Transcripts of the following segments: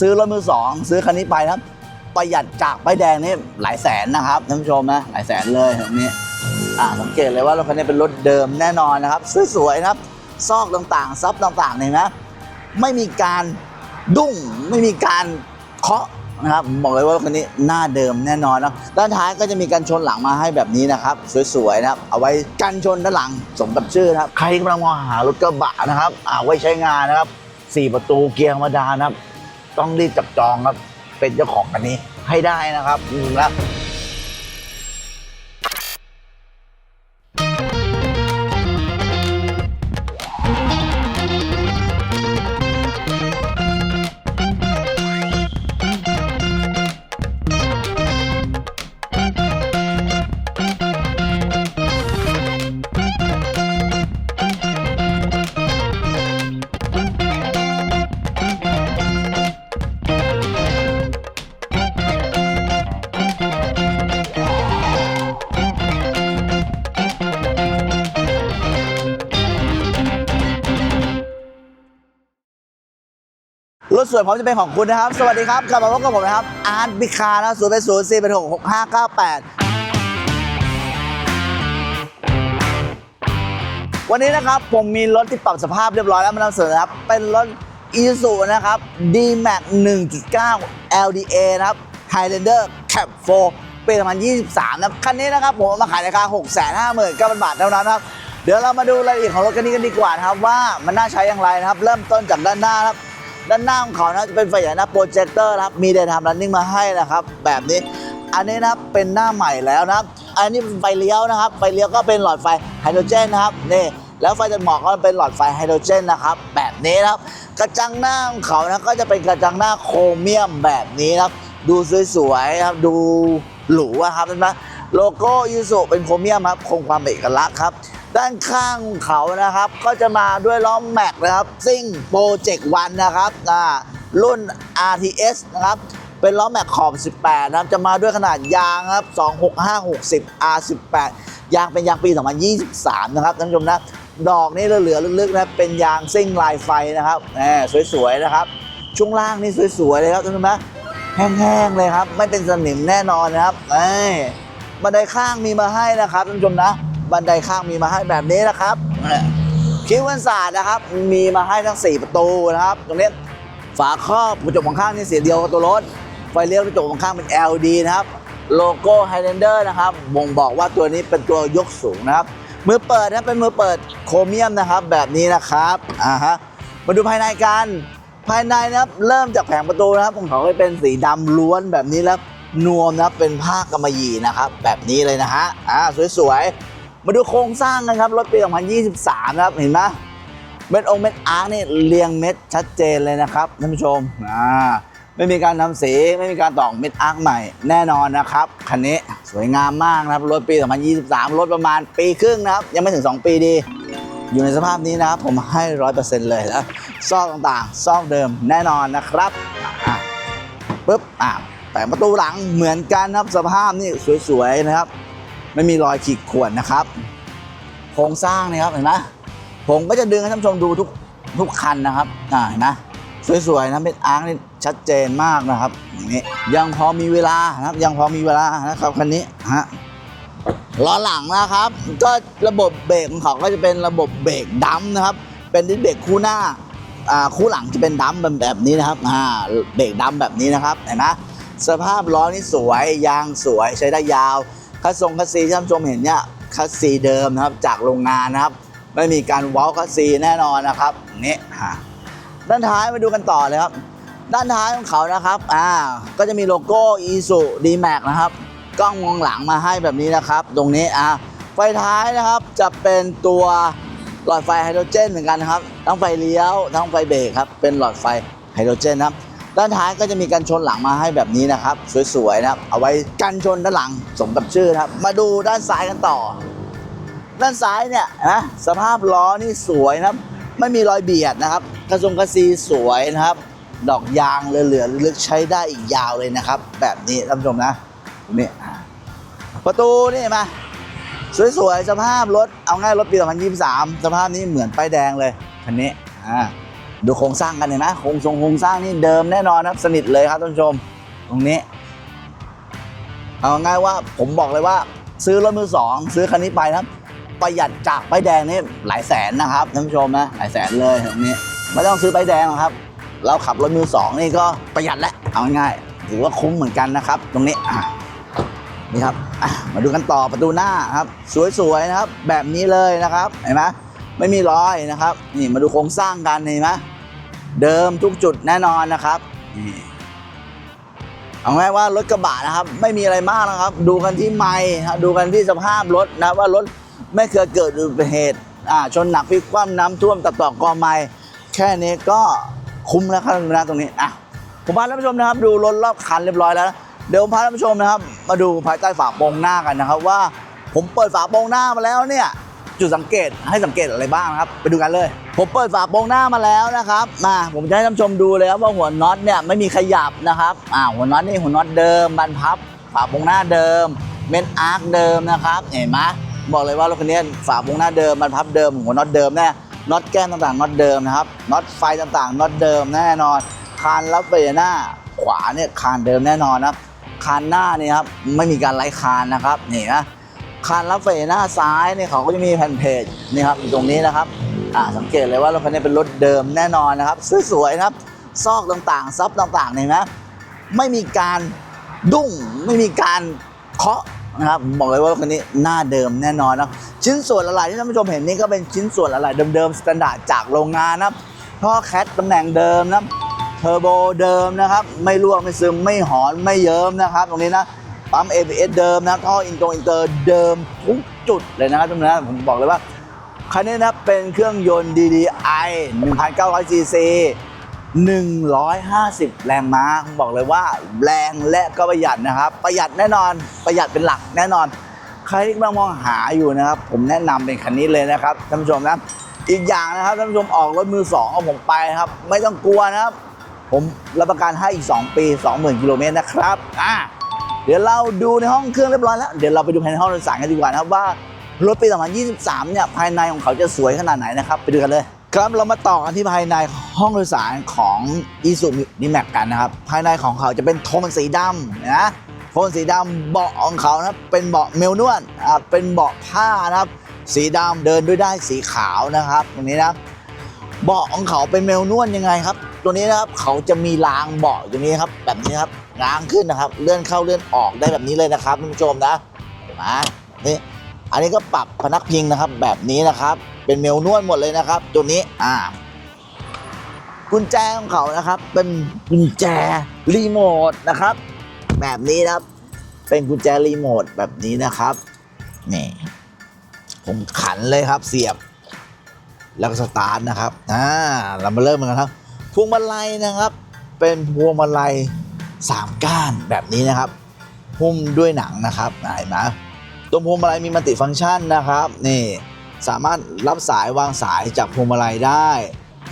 ซื้อรถมือสองซื้อคันนี้ไปนะครับ ประหยัดจากป้ายแดงนี่หลายแสนนะครับท่านผู้ชมนะหลายแสนเลยแบบนี้อ่าสังเกตเลยว่ารถคันนี้เป็นรถเดิมแน่นอนนะครับสวยๆนะครับ ซอกต่างๆซับต่างๆเนี่ยนะไม่มีการดุ้งไม่มีการเคาะนะครับบอกเลยว่ารถคันนี้หน้าเดิมแน่นอนนะด้านท้ายก็จะมีการชนหลังมาให้แบบนี้นะครับ สวยๆนะครับ เอาไว้กันชนด้านหลังสมกับชื่อนะครับ ใครกำลังมองหารถกระบะนะครับเอาไว้ใช้งานนะครับสี่ประตูเกียร์ธรรมดานะครับ ต้องรีบจับจองครับ เป็นเจ้าของอันนี้ให้ได้นะครับอืมแล้ว ถสวยพร้อมจะเป็นของคุณนะครับ สวัสดีครับ กลับมาพบกับผมนะครับ อาร์ตบิคาร์นะศูนย์เป็นศูนย์สี่เป็นหกหกห้าเก้าแปดวันนี้นะครับผมมีรถที่ปรับสภาพเรียบร้อยแล้วมานำเสนอครับ เป็นรถ i s u นะครับ D-Max 1.9 LDA นะครับ Highlander Cap 4ปี 2023 นะครับคันนี้นะครับ ผมมาขายราคา 659,000 บาทเท่านั้นครับ เดี๋ยวเรามาดูรายละเอียดของรถคันนี้กันดีกว่านะครับ ว่ามันน่าใช้อย่างไรนะครับ เริ่มต้นจากด้านหน้านะครับ ด้านหน้าของเขานะจะเป็นไฟใหญ่หน้าโปรเจคเตอร์นะครับมีเดย์ไทม์รันนิ่งมาให้นะครับแบบนี้อันนี้นะครับเป็นหน้าใหม่แล้วนะครับอันนี้เป็นไฟเลี้ยวนะครับ ไฟเลี้ยวก็เป็นหลอดไฟไฮโดรเจนนะครับนี่แล้วไฟตัดหมอกก็เป็นหลอดไฟไฮโดรเจนนะครับ แบบนี้นะครับ กระจังหน้าของเขานะก็จะเป็นกระจังหน้าโครเมียมแบบนี้นะครับ ดูสวยๆครับดูหรูครับเห็นไหมโลโก้ยูสุเป็นโครเมียมครับคงความเอกลักษณ์ครับ ด้านข้างของเขานะครับ ก็จะมาด้วยล้อแม็กนะครับซิ่งโปรเจกต์วันนะครับรุ่น RTS นะครับเป็นล้อแม็กขอบ 18 นะครับ จะมาด้วยขนาดยางครับ 26560 R18 ยางเป็นยางปี 2023 นะครับท่านผู้ชมนะ ดอกนี่เหลือๆลึกๆนะ เป็นยางซิ่งลายไฟนะครับแหมสวยๆ นะครับ ช่วงล่างนี่สวยๆ เลยครับท่านผู้ชมนะ แห้งๆ เลยครับ ไม่เป็นสนิมแน่นอนนะครับเอ้ยบันไดข้างมีมาให้นะครับท่านผู้ชมนะ บันไดข้างมีมาให้แบบนี้นะครับคิ้วกันศาสตร์นะครับ มีมาให้ทั้ง 4 ประตูนะครับ ตรงนี้ฝาครอบกระจกมองข้างนี่สีเดียวกับตัวรถ ไฟเลี้ยวกระจกมองข้างเป็น LED นะครับ โลโก้ Highlander นะครับบ่งบอกว่าตัวนี้เป็นตัวยกสูงนะครับ มือเปิดนะเป็นมือเปิดโครเมียมนะครับ แบบนี้นะครับอ่าฮะมาดูภายในกันภายในนะครับเริ่มจากแผงประตูนะครับของเขาเป็นสีดำล้วนแบบนี้แล้วนวมนะเป็นผ้ากำมะหยี่นะครับ แบบนี้เลยนะฮะอ่าสวยๆ มาดูโครงสร้างกันครับ รถปี 2023 นะครับ เห็นไหมเม็ดองเม็ดอาร์นี่เรียงเม็ดชัดเจนเลยนะครับท่านผู้ชมอ่าไม่มีการทำสีไม่มีการตอกเม็ดอาร์ใหม่แน่นอนนะครับคันนี้สวยงามมากนะครับรถปี 2023 รถประมาณปีครึ่งนะครับ ยังไม่ถึง 2 ปีดี อยู่ในสภาพนี้นะครับผมให้ร้อยเปอร์เซ็นต์เลยนะซอกต่างๆ ซอกเดิมแน่นอนนะครับอะปุ๊บอะแต่ประตูหลังเหมือนกันนะครับสภาพนี่สวยๆนะครับ ไม่มีรอยขีดข่วนนะครับโครงสร้างนี่ครับเห็นไหมผมก็จะดึงให้ท่านผู้ชมดูทุกทุกคันนะครับอ่าเห็นไหมสวยๆนะเป็นอาร์คนี่ชัดเจนมากนะครับอย่างนี้ยังพอมีเวลานะครับ ยังพอมีเวลานะครับคันนี้ฮะล้อหลังนะครับ ก็ระบบเบรกของเขาก็จะเป็นระบบเบรกดัมนะครับ เป็นดิสเบรกคู่หน้าอ่าคู่หลังจะเป็นดัมแบบแบบนี้นะครับอ่าเบรกดัมแบบนี้นะครับเห็นไหมสภาพล้อนี่สวยยางสวยใช้ได้ยาว คัสทรงคัสซีที่ท่านชมเห็นเนี่ยคัสซีเดิมนะครับจากโรงงานนะครับ ไม่มีการว้าคัสซีแน่นอนนะครับนี่ฮะด้านท้ายมาดูกันต่อเลยครับ ด้านท้ายของเขานะครับอ่าก็จะมีโลโก้ i s u D-Max นะครับกล้องมองหลังมาให้แบบนี้นะครับ ตรงนี้อ่าไฟท้ายนะครับจะเป็นตัวหลอดไฟไฮโดรเจนเหมือนกันนะครับ ทั้งไฟเลี้ยวทั้งไฟเบรกครับเป็นหลอดไฟไฮโดรเจนนะครับ ด้านท้ายก็จะมีกันชนหลังมาให้แบบนี้นะครับ สวยๆนะครับ เอาไว้กันชนด้านหลังสมกับชื่อครับ มาดูด้านซ้ายกันต่อ ด้านซ้ายเนี่ยนะสภาพล้อนี่สวยนะครับ ไม่มีรอยเบียดนะครับ กระทรงกระซีสวยนะครับ ดอกยางเหลือๆลึกใช้ได้อีกยาวเลยนะครับ แบบนี้ท่านผู้ชมนะนี่ประตูนี่มาสวยๆสภาพรถเอาง่ายรถปี 2023 สภาพนี้เหมือนป้ายแดงเลยคันนี้อ่า ดูโครงสร้างกันเห็นไหมโครงทรงโครงสร้างนี่เดิมแน่นอนครับสนิทเลยครับท่านผู้ชม ตรงนี้ เอาง่ายว่าผมบอกเลยว่า ซื้อรถมือสองซื้อคันนี้ไปนะครับ ประหยัดจากป้ายแดงนี่หลายแสนนะครับท่านผู้ชมนะหลายแสนเลยตรงนี้ไม่ต้องซื้อป้ายแดงหรอกครับ เราขับรถมือสองนี่ก็ประหยัดแล้วเอาง่ายถือว่าคุ้มเหมือนกันนะครับ ตรงนี้นี่ครับมาดูกันต่อประตูหน้าครับ สวยๆนะครับ แบบนี้เลยนะครับเห็นไหมไม่มีรอยนะครับ นี่มาดูโครงสร้างกันเห็นไหม เดิมทุกจุดแน่นอนนะครับนี่เอาง่ายว่ารถกระบะนะครับ ไม่มีอะไรมากนะครับ ดูกันที่ไมค์ครับดูกันที่สภาพรถนะว่ารถไม่เคยเกิดอุบัติเหตุอ่าชนหนักพลิกคว่ำน้ำท่วมตัดต่อกอไม้แค่นี้ก็คุ้มแล้วครับนะตรงนี้อะผมพาท่านผู้ชมนะครับ ดูรถรอบคันเรียบร้อยแล้วนะเดี๋ยวผมพาท่านผู้ชมนะครับ มาดูภายใต้ฝาโปรงหน้ากันนะครับ ว่าผมเปิดฝาโปรงหน้ามาแล้วเนี่ย จุดสังเกตให้สังเกตอะไรบ้างนะครับ ไปดูกันเลย ผมเปิดฝาโปรงหน้ามาแล้วนะครับมาผมจะให้ท่านชมดูเลยครับว่าหัวน็อตเนี่ยไม่มีขยับนะครับอ่าหัวน็อตนี่หัวน็อตเดิมบรรพับ ฝาโปรงหน้าเดิม เมนอาร์คเดิมนะครับเห็นไหมบอกเลยว่ารถคันนี้ฝาโปรงหน้าเดิมบรรพับเดิม หัวน็อตเดิมแน่น็อตแก้มต่างๆน็อตเดิมนะครับน็อตไฟต่างๆน็อตเดิมแน่นอนคานรับเบรหน้าขวาเนี่ยคานเดิมแน่นอนนะครับคานหน้าเนี่ยครับไม่มีการไล่คานนะครับนี่นะ คานรับเฟรหน้าซ้ายเนี่ยเขาก็จะมีแผ่นเพจนี่ครับอยู่ตรงนี้นะครับอ่าสังเกตเลยว่ารถคันนี้เป็นรถเดิมแน่นอนนะครับสวยๆนะครับ ซอกต่างๆซับต่างๆเนี่ยนะไม่มีการดุ้งไม่มีการเคาะนะครับบอกเลยว่ารถคันนี้หน้าเดิมแน่นอนนะชิ้นส่วนอะไรที่ท่านผู้ชมเห็นนี่ก็เป็นชิ้นส่วนอะไรเดิมๆสแตนดาร์ดจากโรงงานนะครับท่อแคทตำแหน่งเดิมนะเทอร์โบเดิมนะครับ ไม่รั่วไม่ซึมไม่หอนไม่เยิ้มนะครับ ตรงนี้นะ ปั๊ม ABS เดิมนะท่ออินโตอินเตอร์เดิมทุกจุดเลยนะครับทุกท่านผมบอกเลยว่าคันนี้นะเป็นเครื่องยนต์ DDI 1,900 cc 150 แรงม้าผมบอกเลยว่าแรงและก็ประหยัดนะครับ ประหยัดแน่นอนประหยัดเป็นหลักแน่นอน ใครที่กำลังมองหาอยู่นะครับ ผมแนะนำเป็นคันนี้เลยนะครับท่านผู้ชมนะอีกอย่างนะครับท่านผู้ชมออกรถมือสองเอาผมไปนะครับ ไม่ต้องกลัวนะครับ ผมรับประกันให้อีก 2 ปี 20,000กิโลเมตรนะครับอ่า เดี๋ยวเราดูในห้องเครื่องเรียบร้อยแล้ว เดี๋ยวเราไปดูภายในห้องโดยสารกันดีกว่านะครับว่ารถปี 2023 เนี่ยภายในของเขาจะสวยขนาดไหนนะครับ ไปดูกันเลยครับเรามาต่อกันที่ภายในห้องโดยสารของ i s u z u d m a x กันนะครับ ภายในของเขาจะเป็นโทนสีดำนะโทนสีดำเบาะของเขานะครับเป็นเบาะเมลนวลอ่าเป็นเบาะผ้านะครับ สีดำเดินด้วยได้สีขาวนะครับตรงนี้นะเบาะของเขาเป็นเมลนวลยังไงครับ ตัวนี้นะครับเขาจะมีรางเบาะตรงนี้ครับ แบบนี้ครับ รางขึ้นนะครับ เลื่อนเข้าเลื่อนออกได้แบบนี้เลยนะครับท่านผู้ชมนะเห็นไหมนี่อันนี้ก็ปรับพนักพิงนะครับ แบบนี้นะครับ เป็นเมลนวลหมดเลยนะครับ ตัวนี้อ่ากุญแจของเขานะครับ เป็นกุญแจรีโมทนะครับ แบบนี้นะครับเป็นกุญแจรีโมทแบบนี้นะครับนี่ผมขันเลยครับเสียบ แล้วก็สตาร์ทนะครับอ่าเรามาเริ่มกันครับพวงมาลัยนะครับ เป็นพวงมาลัย สามก้านแบบนี้นะครับหุ้มด้วยหนังนะครับเห็นไหมตรงพวงมาลัยมีมัลติฟังก์ชันนะครับนี่สามารถรับสายวางสายจากพวงมาลัยได้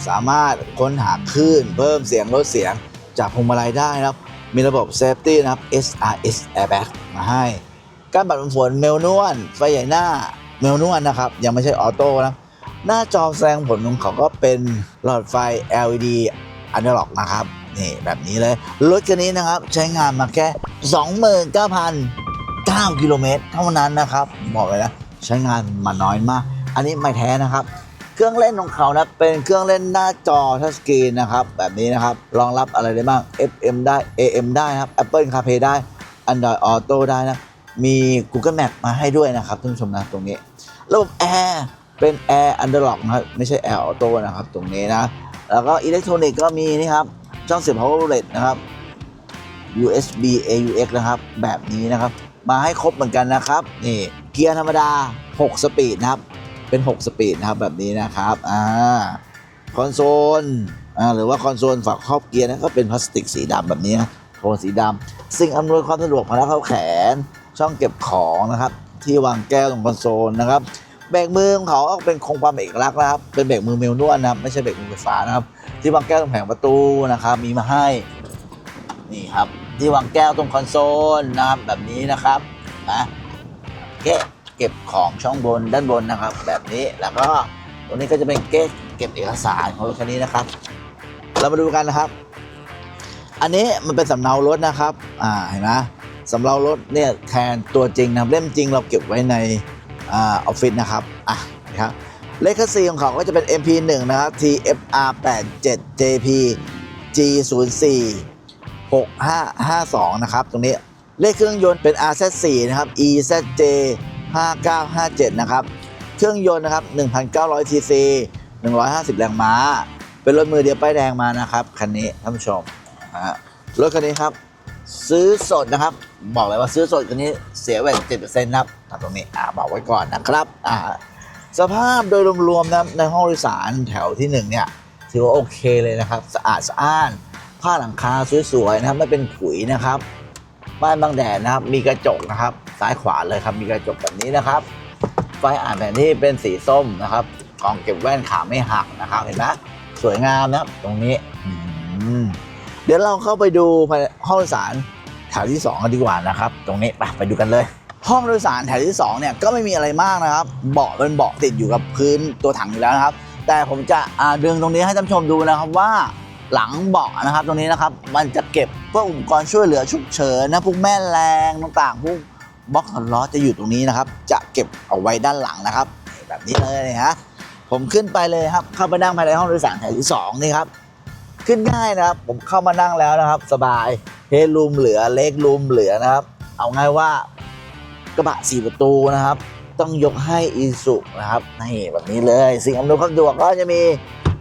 สามารถค้นหาคลื่น เพิ่มเสียงลดเสียงจากพวงมาลัยได้นะครับ มีระบบเซฟตี้นะครับ SRS Airbag มาให้ การปัดฝนเมลนวลไฟใหญ่หน้าเมลนวลนะครับ ยังไม่ใช่ออโต้นะหน้าจอแสดงผลของเขาก็เป็นหลอดไฟ LED อันเดอร์ล็อกนะครับ นี่แบบนี้เลย รถคันนี้นะครับ ใช้งานมาแค่ 29,009กิโลเมตรเท่านั้นนะครับ บอกเลยนะใช้งานมาน้อยมาก อันนี้ไม่แท้นะครับ เครื่องเล่นของเขานะเป็นเครื่องเล่นหน้าจอทัชสกรีนนะครับ แบบนี้นะครับรองรับอะไรได้บ้าง FM ได้ AM ได้นะครับ Apple CarPlay ได้ Android Auto ได้นะมี Google Map มาให้ด้วยนะครับท่านผู้ชมนะตรงนี้ระบบแอร์เป็นแอร์อันเดอร์ล็อกนะครับไม่ใช่แอร์ออโต้นะครับตรงนี้นะแล้วก็อิเล็กทรอนิกส์ก็มีนี่ครับ ช่องเสียบ power outlet นะครับ USB AUX นะครับ แบบนี้นะครับ มาให้ครบเหมือนกันนะครับนี่เกียร์ธรรมดา 6 สปีดนะครับ เป็น 6 สปีดนะครับแบบนี้นะครับอ่าคอนโซลอ่าหรือว่าคอนโซลฝักครอบเกียร์นะก็เป็นพลาสติกสีดำแบบนี้นะโทนสีดำสิ่งอำนวยความสะดวกพนักเข้าแขนช่องเก็บของนะครับ ที่วางแก้วตรงคอนโซลนะครับ เบรกมือของเขาเป็นคงความเอกลักษณ์นะครับ เป็นเบรกมือเมลนวลนะครับ ไม่ใช่เบรกมือไฟฟ้านะครับ ที่วางแก้วตรงแผงประตูนะครับ มีมาให้ นี่ครับ ที่วางแก้วตรงคอนโซลนะครับแบบนี้นะครับนะเก๊ะเก็บของช่องบนด้านบนนะครับ แบบนี้ แล้วก็ตรงนี้ก็จะเป็นเก๊ะเก็บเอกสารของรถคันนี้นะครับ เรามาดูกันนะครับ อันนี้มันเป็นสำเนารถนะครับ อ่า เห็นไหมสำเนารถเนี่ยแทนตัวจริงนะเล่มจริงเราเก็บไว้ใน ออฟฟิศนะครับอะนะครับเลขซีของเขาก็จะเป็น MP1 นะครับ TFR 87 JP G04 6552 นะครับ ตรงนี้เลขเครื่องยนต์เป็น RZ4 นะครับ EZJ 5957 นะครับ เครื่องยนต์นะครับ 1,900 cc 150 แรงม้า เป็นรถมือเดียวป้ายแดงมานะครับ คันนี้ท่านผู้ชมนะฮะรถคันนี้ครับ ซื้อสดนะครับ บอกเลยว่าซื้อสดคันนี้เสียแหวด7%นะครับ ตรงนี้อ่าบอกไว้ก่อนนะครับอ่าสภาพโดยรวมๆนะในห้องโดยสารแถวที่หนึ่งเนี่ยถือว่าโอเคเลยนะครับสะอาดสะอ้านผ้าหลังคาสวยๆนะครับไม่เป็นขุยนะครับบ้านบางแดดนะครับมีกระจกนะครับซ้ายขวาเลยครับมีกระจกแบบนี้นะครับ ไฟอ่านแผนที่เป็นสีส้มนะครับกล่องเก็บแว่นขาไม่หักนะครับเห็นไหมสวยงามนะครับตรงนี้เดี๋ยวเราเข้าไปดูห้องโดยสารแถวที่2กันดีกว่านะครับ ตรงนี้ไปไปดูกันเลย ห้องโดยสารแถวที่2เนี่ยก็ไม่มีอะไรมากนะครับ เบาะเป็นเบาะติดอยู่กับพื้นตัวถังอยู่แล้วนะครับ แต่ผมจะดึงตรงนี้ให้ท่านชมดูนะครับว่าหลังเบาะนะครับตรงนี้นะครับมันจะเก็บพวกอุปกรณ์ช่วยเหลือฉุกเฉินนะพวกแม่แรงต่างๆพวกบล็อกล้อจะอยู่ตรงนี้นะครับ จะเก็บเอาไว้ด้านหลังนะครับ แบบนี้เลยนะฮะผมขึ้นไปเลยครับ เข้าไปนั่งภายในห้องโดยสารแถวที่สองนี่ครับขึ้นง่ายนะครับ ผมเข้ามานั่งแล้วนะครับ สบายเฮดรูมเหลือเล็กรูมเหลือนะครับ เอาง่ายว่า กระบะสี่ประตูนะครับ ต้องยกให้อีสุนะครับนี่แบบนี้เลยสิ่งอำนวยความสะดวกก็จะมี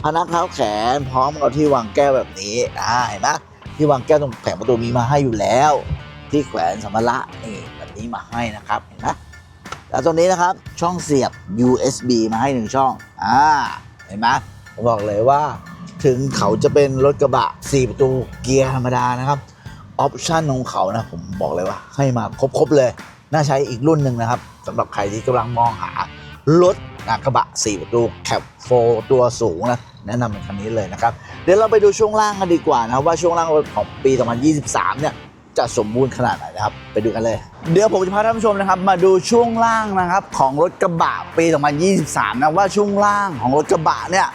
พนักเท้าแขนพร้อมกับที่วางแก้วแบบนี้อ่าเห็นไหมที่วางแก้วตรงแผงประตูมีมาให้อยู่แล้ว ที่แขวนสัมภาระนี่แบบนี้มาให้นะครับเห็นไหมแล้วตรงนี้นะครับช่องเสียบ USB มาให้หนึ่งช่องอ่าเห็นไหมผมบอกเลยว่าถึงเขาจะเป็นรถกระบะ 4 ประตูเกียร์ธรรมดานะครับ ออปชันของเขานะ ผมบอกเลยว่า ให้มาครบ ๆ เลย น่าใช้อีกรุ่นหนึ่งนะครับสำหรับใครที่กำลังมองหารถกระบะ4ประตูแคปโฟตัวสูงนะแนะนำเป็นคันนี้เลยนะครับ เดี๋ยวเราไปดูช่วงล่างกันดีกว่านะครับว่าช่วงล่างของปี 2023 เนี่ยจะสมบูรณ์ขนาดไหนนะครับ ไปดูกันเลย เดี๋ยวผมจะพาท่านผู้ชมนะครับมาดูช่วงล่างนะครับของรถกระบะปี 2023 นะว่าช่วงล่างของรถกระบะเนี่ย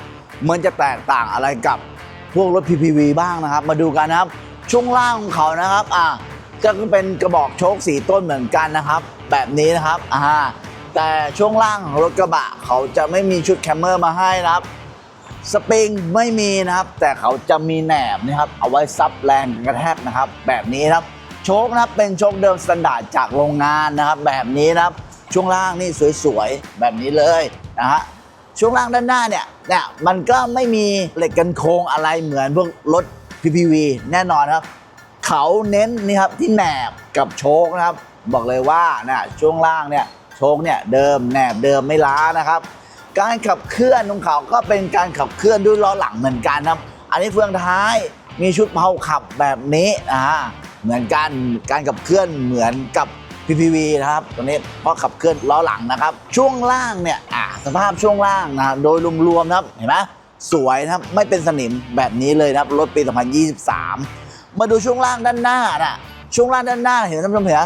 มันจะแตกต่างอะไรกับพวกรถ PPV บ้างนะครับ มาดูกันนะครับ ช่วงล่างของเขานะครับอ่า จะเป็นกระบอกโชคสีต้นเหมือนกันนะครับ แบบนี้นะครับอ่าแต่ช่วงล่างของรถกระบะเขาจะไม่มีชุดแคมเมอร์มาให้นะครับ สปริงไม่มีนะครับ แต่เขาจะมีแหนบนะครับ เอาไว้ซับแรงกระแทกนะครับ แบบนี้นะครับ โชคนะครับเป็นโชคเดิมสแตนดาร์ดจากโรงงานนะครับ แบบนี้นะครับ ช่วงล่างนี่สวยๆแบบนี้เลยนะฮะช่วงล่างด้านหน้าเนี่ยเนี่ยมันก็ไม่มีเหล็กกันโค้งอะไรเหมือนพวกรถ PPV แน่นอนครับ เขาเน้นนี่ครับที่แหนบกับโชคนะครับ บอกเลยว่านะช่วงล่างเนี่ยโชคเนี่ยเดิมแหนบเดิมไม่ล้านะครับ การขับเคลื่อนของเขาก็เป็นการขับเคลื่อนด้วยล้อหลังเหมือนกันครับ อันนี้เฟืองท้ายมีชุดเผาขับแบบนี้อ่าเหมือนกันการขับเคลื่อนเหมือนกับ PPV นะครับตัวนี้เพราะขับเคลื่อนล้อหลังนะครับ ช่วงล่างเนี่ยอ่าสภาพช่วงล่างนะโดยรวมๆนะครับเห็นไหมสวยนะครับไม่เป็นสนิมแบบนี้เลยนะครับรถปี 2023 มาดูช่วงล่างด้านหน้าน่ะช่วงล่างด้านหน้าเห็นท่านผู้ชมเห็น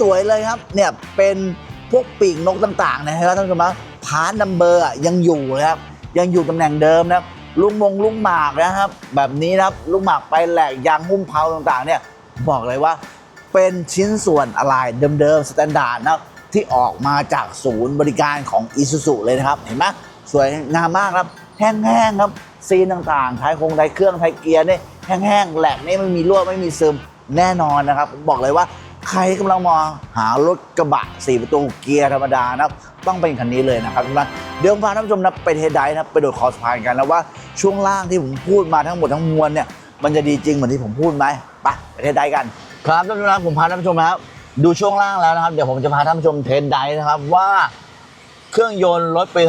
สวยๆเลยครับเนี่ยเป็นพวกปีกนกต่างๆนะครับท่านผู้ชมครับพาร์ทนัมเบอร์ยังอยู่นะครับยังอยู่ตำแหน่งเดิมนะครับลูกมงลูกหมากนะครับ แบบนี้นะครับลูกหมากไปแหลกยางหุ้มเพาต่างๆ เนี่ยบอกเลยว่าเป็นชิ้นส่วนอะไรเดิมๆสแตนดาร์ดนะที่ออกมาจากศูนย์บริการของอีซูซูเลยนะครับ เห็นไหมสวยงามมากครับ แห้งๆครับ ซีนต่างๆท้ายโครงท้ายเครื่องท้ายเกียร์นี่ แห้งๆแหลกนี่ไม่มีรั่วไม่มีซึมแน่นอนนะครับ บอกเลยว่าใครกำลังมองหารถกระบะสี่ประตูเกียร์ธรรมดานะครับต้องเป็นคันนี้เลยนะครับทุกท่านเดี๋ยวผมพาท่านผู้ชมนะไปเทไดนะครับไปโดดคอสพานกันแล้วว่าช่วงล่างที่ผมพูดมาทั้งหมดทั้งมวลเนี่ยมันจะดีจริงเหมือนที่ผมพูดไหมไปไปเทไดกัน ครับท่านผู้ชมผมพาท่านผู้ชมนะครับดูช่วงล่างแล้วนะครับ เดี๋ยวผมจะพาท่านผู้ชมเทสไดฟ์นะครับว่าเครื่องยนต์รถปี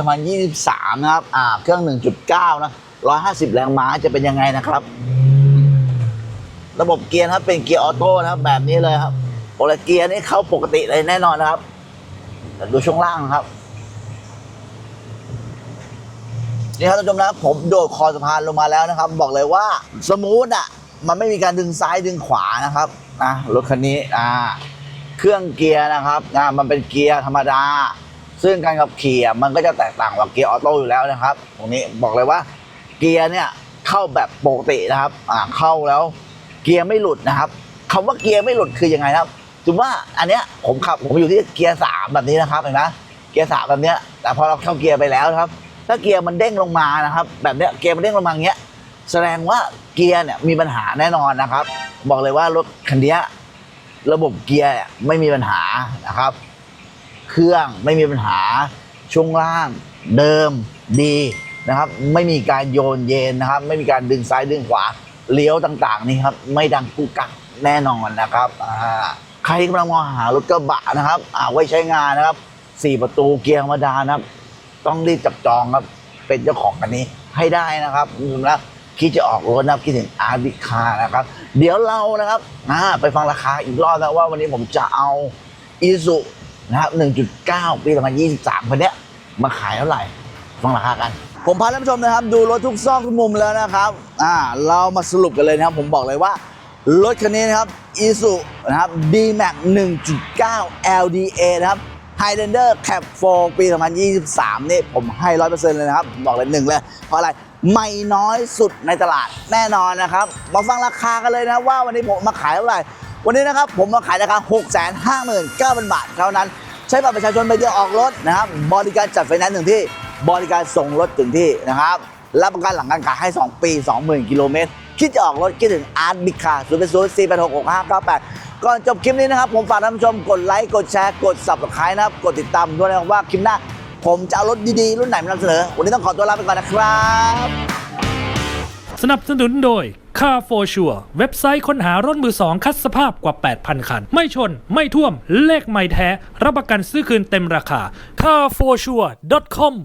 2023 นะครับอ่าเครื่อง 1.9 นะ 150 แรงม้าจะเป็นยังไงนะครับ ระบบเกียร์นะครับเป็นเกียร์ออโต้นะครับ แบบนี้เลยครับโอลเกียร์นี่เข้าปกติเลยแน่นอนนะครับแต่ดูช่วงล่างครับนี่ครับท่านผู้ชมนะผมโดดคอสะพานลงมาแล้วนะครับ บอกเลยว่าสมูทอะมันไม่มีการดึงซ้ายดึงขวานะครับนะรถคันนี้อ่าเครื่องเกียร์นะครับนะมันเป็นเกียร์ธรรมดา ซึ่งการขับขี่มันก็จะแตกต่างกับเกียร์ออโต้อยู่แล้วนะครับ ตรงนี้บอกเลยว่าเกียร์เนี่ยเข้าแบบปกตินะครับอ่าเข้าแล้ว เกียร์ไม่หลุดนะครับคำว่าเกียร์ไม่หลุดคือยังไงครับสมมติว่าอันเนี้ยผมขับผมอยู่ที่เกียร์สามแบบนี้นะครับเห็นไหมเกียร์สามแบบเนี้ยแต่พอเราเข้าเกียร์ไปแล้วครับ ถ้าเกียร์มันเด้งลงมานะครับ แบบเนี้ยเกียร์มันเด้งลงมาเงี้ย แสดงว่าเกียร์เนี่ยมีปัญหาแน่นอนนะครับ บอกเลยว่ารถคันเนี้ยระบบเกียร์ไม่มีปัญหานะครับ เครื่องไม่มีปัญหาช่วงล่างเดิมดีนะครับ ไม่มีการโยนเย็นนะครับ ไม่มีการดึงซ้ายดึงขวา เลี้ยวต่างๆนี่ครับไม่ดังกุกักแน่นอนนะครับอ่าใครกำลังมองหารถกระบะนะครับอ่าไว้ใช้งานนะครับสี่ประตูเกียร์ธรรมดานะครับ ต้องรีบจับจองครับเป็นเจ้าของคันนี้ให้ได้นะครับคุณผู้ชมนะคิดจะออกรถนะครับคิดถึงอาร์บิคานะครับ เดี๋ยวเรานะครับอ่าไปฟังราคาอีกรอบนะว่าวันนี้ผมจะเอาอีซูนะครับ 1.9 ปี2023คันเนี้ยมาขายเท่าไหร่ ฟังราคากัน ผมพาท่านผู้ชมนะครับ ดูรถทุกซอกทุกมุมแล้วนะครับ อ่าเรามาสรุปกันเลยนะครับ ผมบอกเลยว่า รถคันนี้นะครับ i s u นะครับ D-Max 1.9 LDA นะครับ Highlander Cap 4ปี 2023 นี่ผมให้ 100%เลยนะครับ บอกเลยหนึ่งเลย เพราะอะไรไม่น้อยสุดในตลาดแน่นอนนะครับ มาฟังราคากันเลยนะว่าวันนี้ผมมาขายเท่าไหร่ วันนี้นะครับผมมาขายราคา 659,000 บาทเท่านั้น ใช้บัตรประชาชนไปเดียวออกรถนะครับ บริการจัดไฟแนนซ์ถึงที่ บริการส่งรถถึงที่นะครับ รับประกันหลังการขายให้ 2 ปี 20,000 กิโลเมตร คิดจะออกรถคิดถึงอาร์ตบิคา0 0 4 8 6 6 5 9 8ก่อนจบคลิปนี้นะครับ ผมฝากท่านผู้ชมกดไลค์ กดแชร์ กด subscribe นะครับ กดติดตามด้วยนะครับว่าคลิปหน้า ผมจะเอารถดีๆ รุ่นไหนมานำเสนอ วันนี้ต้องขอตัวลาไปก่อนนะครับ สนับสนุนโดย Car for Sure เว็บไซต์ค้นหารถมือสองคัดสภาพกว่า 8,000 คัน ไม่ชน ไม่ท่วม เลขไม่แท้ รับประกันซื้อคืนเต็มราคา carforsure.com